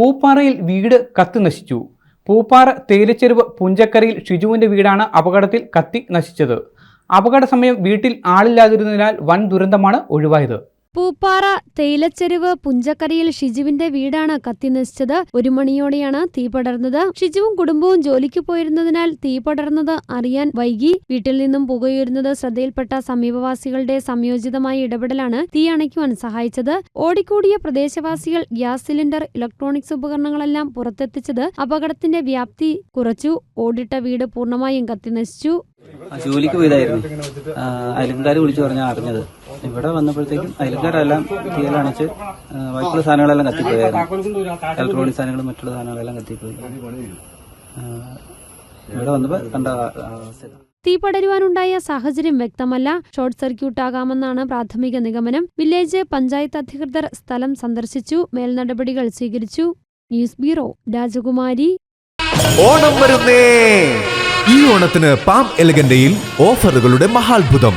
പൂപ്പാറയിൽ വീട് കത്തി നശിച്ചു. പൂപ്പാറ തേലച്ചെരുവ് പുഞ്ചക്കരയിൽ ഷിജുവിന്റെ വീടാണ് അപകടത്തിൽ കത്തി നശിച്ചത്. അപകട സമയം വീട്ടിൽ ആളില്ലാതിരുന്നതിനാൽ വൻ ദുരന്തമാണ് ഒഴിവായത്. പൂപ്പാറ തേയിലച്ചെരുവ് പുഞ്ചക്കരയിൽ ഷിജുവിന്റെ വീടാണ് കത്തിനശിച്ചത് ഒരു മണിയോടെയാണ് തീ പടർന്നത്. ഷിജുവും കുടുംബവും ജോലിക്ക് പോയിരുന്നതിനാൽ തീ പടർന്നത് അറിയാൻ വൈകി. വീട്ടിൽ നിന്നും പുകയുയരുന്നത് ശ്രദ്ധയിൽപ്പെട്ട സമീപവാസികളുടെ സംയോജിതമായ ഇടപെടലാണ് തീ അണയ്ക്കുവാൻ സഹായിച്ചത്. ഓടിക്കൂടിയ പ്രദേശവാസികൾ ഗ്യാസ് സിലിണ്ടർ ഇലക്ട്രോണിക്സ് ഉപകരണങ്ങളെല്ലാം പുറത്തെത്തിച്ചത് അപകടത്തിന്റെ വ്യാപ്തി കുറച്ചു. ഓടിട്ട വീട് പൂർണമായും കത്തിനശിച്ചു ജോലിക്ക് പോയതായിരുന്നു. അയൽക്കാർ വിളിച്ചു പറഞ്ഞാൽ അറിഞ്ഞത്. ഇവിടെ വന്നപ്പോഴത്തേക്കും അയൽക്കാരെല്ലാം തീയലണച്ച് ബാക്കിയുള്ള സാധനങ്ങളെല്ലാം കത്തിപ്പോയായിരുന്നു. ഇലക്ട്രോണിക് സാധനങ്ങളും മറ്റുള്ള സാധനങ്ങളെല്ലാം കത്തിപ്പോയി. ഇവിടെ വന്നപ്പോൾ കണ്ട അവസ്ഥ തീ പടരുവാനുണ്ടായ സാഹചര്യം വ്യക്തമല്ല. ഷോർട്ട് സർക്യൂട്ട് ആകാമെന്നാണ് പ്രാഥമിക നിഗമനം. വില്ലേജ് പഞ്ചായത്ത് അധികൃതർ സ്ഥലം സന്ദർശിച്ചു മേൽനടപടികൾ സ്വീകരിച്ചു. ന്യൂസ് ബ്യൂറോ രാജകുമാരി. ഓണം വരുന്നേ. ഈ ഓണത്തിന് പാം എലഗന്റയിൽ ഓഫറുകളുടെ മഹാത്ഭുതം.